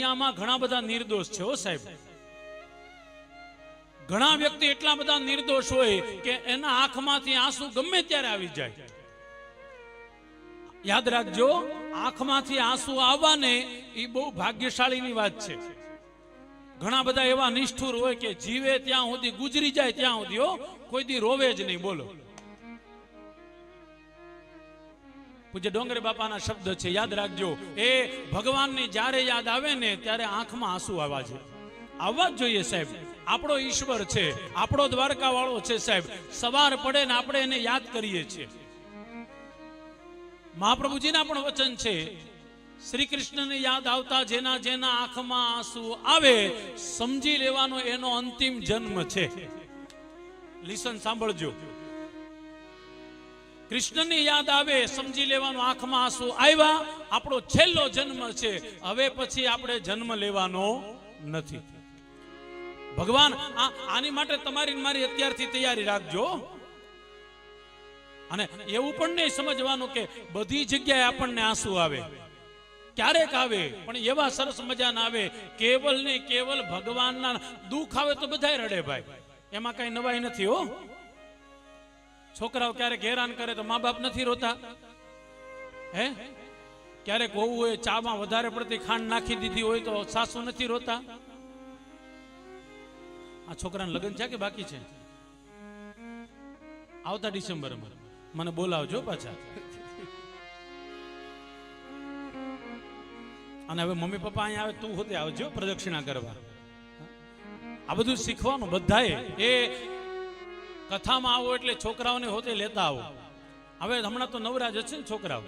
દુનિયામાં ઘણા બધા નિર્દોષ છે હો સાહેબ. ઘણા વ્યક્તિ એટલા બધા નિર્દોષ હોય કે એના આંખમાંથી આંસુ ગમે ત્યારે આવી જાય. યાદ રાખજો, આંખમાંથી આંસુ આવવાને એ બહુ ભાગ્યશાળીની વાત છે. ઘણા બધા એવા નિષ્ઠુર હોય કે જીવે ત્યાં સુધી ગુજરી જાય ત્યાં સુધી કોઈ દી રોવે જ નહીં, બોલો. પૂજ્ય ડોંગરે બાપાના શબ્દ છે, યાદ રાખજો. એ ભગવાનની જ્યારે યાદ આવે ને ત્યારે આંખમાં આંસુ આવવા છે. આવવા જ જોઈએ સાહેબ. આપણો ઈશ્વર છે, આપણો દ્વારકા વાળો છે સાહેબ. સવાર પડે ને આપણે એને યાદ કરીએ છીએ. મહાપ્રભુજીના પણ વચન છે શ્રી કૃષ્ણને યાદ આવતા જેના જેના આંખમાં આંસુ આવે, સમજી લેવાનો એનો અંતિમ જન્મ છે. લિસન સાંભળજો. કૃષ્ણની યાદ આવે, સમજી લેવાનું, આંખમાં આંસુ આવ્યા. આપણો છેલ્લો જન્મ છે. હવે પછી આપણે જન્મ લેવાનો નથી. ભગવાન આની માટે તમારી મારી અત્યારથી તૈયારી રાખજો. અને એવું પણ નહીં સમજવાનું કે બધી જગ્યાએ આપણને આંસુ આવે. ક્યારેક આવે, પણ એવા સરસ મજાના આવે. કેવલ ને કેવલ ભગવાનના દુઃખ આવે તો બધાય રડે ભાઈ. એમાં કઈ નવાઈ નથી હો. છોકરાઓ ક્યારેક હેરાન કરે તો મા બાપ નથી રોતા? હે? ક્યારેક હોવું હોય ચામાં વધારે પડતી ખાંડ નાખી દીધી હોય તો સાસુ નથી રોતા? આ છોકરાને લગ્ન છે કે બાકી છે? આવતા ડિસેમ્બરમાં. મને બોલાવજો પાછા. અને હવે મમ્મી પપ્પા અહીંયા આવે, તું હોતે આવજો પ્રદક્ષિણા કરવા. આ બધું શીખવાનું બધાએ. એ કથામાં આવો એટલે છોકરાઓને હોતે લેતા આવો. હવે હમણાં તો નવરાજ છે ને છોકરાઓ.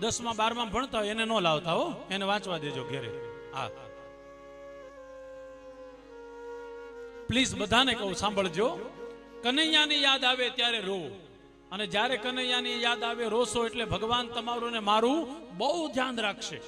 દસમાં, બારમા ભણતા હોય એને ન લાવતા હો. એને વાંચવા દેજો ઘેરે. હા. પ્લીઝ બધાને કહું, સાંભળજો. કનૈયાની યાદ આવે ત્યારે રોવો અને જ્યારે કનૈયાની યાદ આવે રોસો એટલે ભગવાન તમારું ને મારું બહુ ધ્યાન રાખશે.